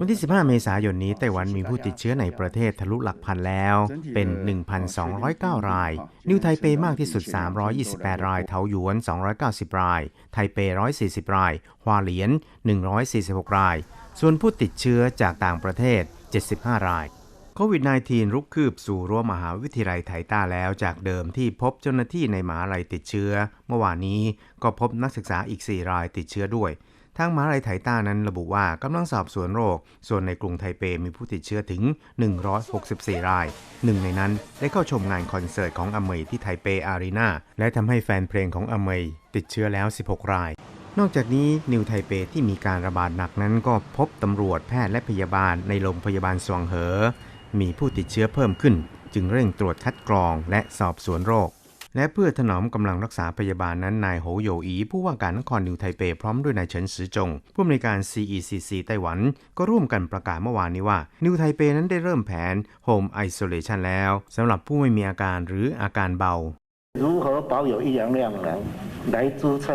วันที่ 15 เมษายนนี้ไต้หวันมีผู้ติดเชื้อในประเทศทะลุหลักพันแล้ว เป็น 1,209 ราย นิวไทเปมากที่สุด 328 ราย เทาหยวน 290 ราย ไทเป 140 ราย ฮวาเหลียน 146 ราย ส่วนผู้ติดเชื้อจากต่างประเทศ 75 ราย โควิด -19 รุกคืบสู่รั้วมหาวิทยาลัยไถต้าแล้วจากเดิมที่พบเจ้าหน้าที่ในมหาลัยติดเชื้อ เมื่อวานนี้ก็พบนักศึกษาอีก 4 รายติดเชื้อด้วย ทางมหาลัยไถต้านั้นระบุว่ากำลังสอบสวนโรค ส่วนในกรุงไทเปมีผู้ติดเชื้อถึง 164 ราย หนึ่งในนั้นได้เข้าชมงานคอนเสิร์ตของอเมยที่ไทเปอารีนาและทำให้แฟนเพลงของอเมยติดเชื้อแล้ว 16 รายนอกจากนี้นิวไทเปที่มีการระบาดหนักนั้นก็พบตำรวจแพทย์และพยาบาลในโรงพยาบาลสวงเหอ มีผู้ติดเชื้อเพิ่มขึ้น จึงเร่งตรวจคัดกรองและสอบสวนโรค และเพื่อถนอมกำลังรักษาพยาบาลนั้นนายโหโยอีผู้ว่าการนครนิวไทเปพร้อมด้วยนายเฉินซือจง ผู้อำนวยการ CECC ไต้หวัน ก็ร่วมกันประกาศเมื่อวานนี้ว่า นิวไทเปนั้นได้เริ่มแผน Home Isolation แล้วสำหรับผู้ไม่มีอาการหรืออาการเบา 如何保有一阳两人来支撑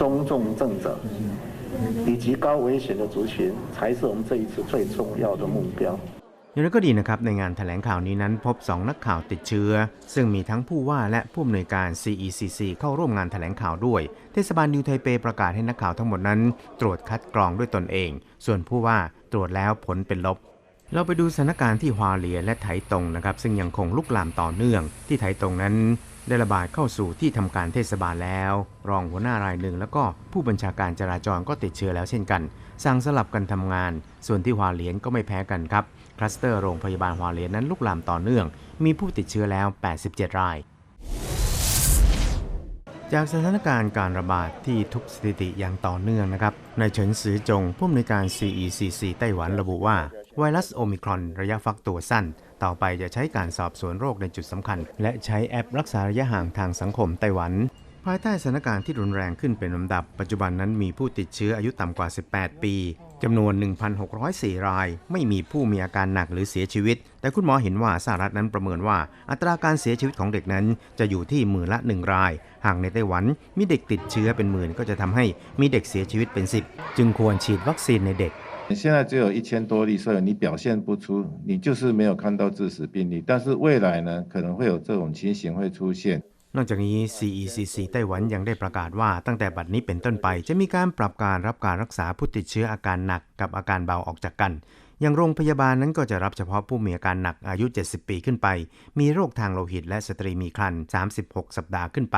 中重症者以及高危险的族群，才是我们这一次最重要的目标。 อย่างไรก็ดีนะครับในงานแถลงข่าวนี้นั้นพบ 2 นักข่าวติดเชื้อ ซึ่งมีทั้งผู้ว่าและผู้อำนวยการ CECC เข้าร่วมงานแถลงข่าวด้วย เทศบาลนิวไทเปประกาศให้นักข่าวทั้งหมดนั้น ตรวจคัดกรองด้วยตนเอง ส่วนผู้ว่าตรวจแล้วผลเป็นลบ เราไปดูสถานการณ์ที่ฮวาเลียและไถตงนะครับซึ่งยังคงลุกลามต่อเนื่อง ที่ไถตงนั้น ได้ระบาดเข้าสู่ที่ทำการเทศบาลแล้ว รองหัวหน้ารายหนึ่งแล้วก็ผู้บัญชาการจราจรก็ติดเชื้อแล้วเช่นกัน สั่งสลับกันทำงาน ส่วนที่ฮวาเลียนก็ไม่แพ้กันครับ คลัสเตอร์โรงพยาบาลฮวาเลียนนั้นลุกลามต่อเนื่อง มีผู้ติดเชื้อแล้ว 87 ราย จากสถานการณ์การระบาดที่ทุกสถิติอย่างต่อเนื่องนะครับนายเฉินซือจงผู้อำนวยการ CECC ไต้หวันระบุว่า ไวรัสโอมิครอนระยะฟักตัวสั้น ต่อไปจะใช้การสอบสวนโรคในจุดสำคัญ และใช้แอปรักษาระยะห่างทางสังคมไต้หวัน ภายใต้สถานการณ์ที่รุนแรงขึ้นเป็นลำดับ ปัจจุบันนั้นมีผู้ติดเชื้ออายุต่ำกว่า 18 ปีจำนวน 1,604 ราย ไม่มีผู้มีอาการหนักหรือเสียชีวิต แต่คุณหมอเห็นว่าสหรัฐนั้นประเมินว่า อัตราการเสียชีวิตของเด็กนั้นจะอยู่ที่หมื่นละ 1 ราย หากในไต้หวันมีเด็กติดเชื้อเป็นหมื่นก็จะทำให้มีเด็กเสียชีวิตเป็น 10 จึงควรฉีดวัคซีนในเด็ก 你现在只有一千多例，所以你表现不出，你就是没有看到致死病例。但是未来呢，可能会有这种情形会出现。 นอกจากนี้ CECC ไต้หวันยังได้ประกาศว่าตั้งแต่บัดนี้เป็นต้นไป จะมีการปรับการรับการรักษาผู้ติดเชื้ออาการหนักกับอาการเบาออกจากกัน อย่างโรงพยาบาลนั้นก็จะรับเฉพาะผู้มีอาการหนักอายุ 70 ปีขึ้นไป มีโรคทางโลหิตและสตรีมีครรภ์ 36 สัปดาห์ขึ้นไป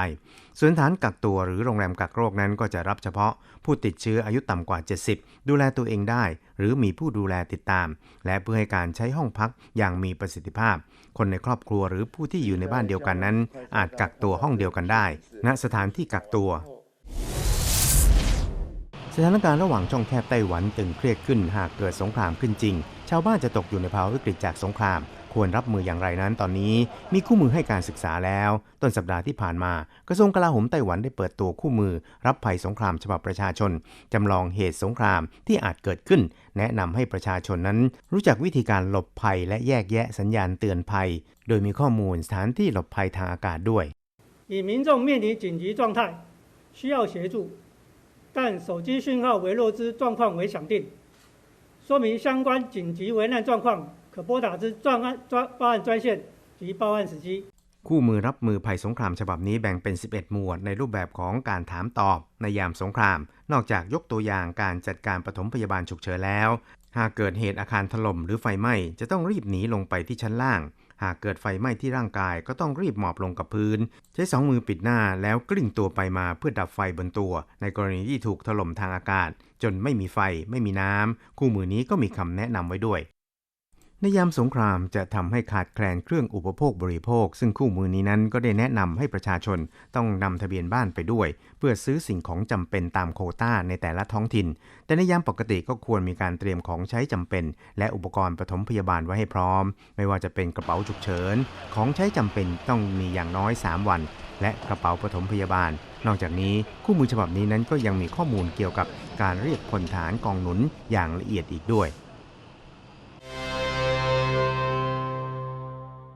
ส่วนฐานกักตัวหรือโรงแรมกักโรคนั้นก็จะรับเฉพาะผู้ติดเชื้ออายุต่ำกว่า 70 ดูแลตัวเองได้ หรือมีผู้ดูแลติดตาม และเพื่อให้การใช้ห้องพักอย่างมีประสิทธิภาพ คนในครอบครัวหรือผู้ที่อยู่ในบ้านเดียวกันนั้น อาจกักตัวห้องเดียวกันได้ณสถานที่กักตัว สถานการณ์ระหว่างช่องแคบไต้หวันตึงเครียดขึ้นหากเกิดสงครามขึ้นจริง ชาวบ้านจะตกอยู่ในภาวะวิกฤตจากสงคราม ควรรับมืออย่างไรนั้นตอนนี้ มีคู่มือให้การศึกษาแล้ว ต้นสัปดาห์ที่ผ่านมา กระทรวงกลาโหมไต้หวันได้เปิดตัวคู่มือ รับภัยสงครามฉบับประชาชนจำลองเหตุสงครามที่อาจเกิดขึ้น แนะนำให้ประชาชนนั้น รู้จักวิธีการหลบภัยและแยกแยะสัญญาณเตือนภัย โดยมีข้อมูลสถานที่หลบภัยทางอากาศด้วย 以民众面临紧急状态需要协助， 但手机讯号为弱之状况为响定，说明相关紧急危难状况可拨打之专案专报案专线及报案时机。 คู่มือรับมือภัยสงครามฉบับนี้แบ่งเป็น 11 หมวดในรูปแบบของการถามตอบในยามสงคราม นอกจากยกตัวอย่างการจัดการปฐมพยาบาลฉุกเฉินแล้ว หากเกิดเหตุอาคารถล่มหรือไฟไหม้จะต้องรีบหนีลงไปที่ชั้นล่าง หากเกิดไฟไหม้ที่ร่างกายก็ต้องรีบหมอบลงกับพื้น ใช้สองมือปิดหน้าแล้วกลิ้งตัวไปมาเพื่อดับไฟบนตัว ในกรณีที่ถูกถล่มทางอากาศ จนไม่มีไฟไม่มีน้ำคู่มือนี้ก็มีคำแนะนำไว้ด้วย ในยามสงครามจะทำให้ขาดแคลนเครื่องอุปโภคบริโภค ซึ่งคู่มือนี้นั้นก็ได้แนะนำให้ประชาชนต้องนำทะเบียนบ้านไปด้วย เพื่อซื้อสิ่งของจำเป็นตามโคต้าในแต่ละท้องถิ่น แต่ในยามปกติก็ควรมีการเตรียมของใช้จำเป็น และอุปกรณ์ปฐมพยาบาลไว้ให้พร้อม ไม่ว่าจะเป็นกระเป๋าฉุกเฉิน ของใช้จำเป็นต้องมีอย่างน้อย 3 วัน และกระเป๋าปฐมพยาบาล นอกจากนี้คู่มือฉบับนี้นั้นก็ยังมีข้อมูลเกี่ยวกับการเรียกพลฐานกองหนุนอย่างละเอียดอีกด้วย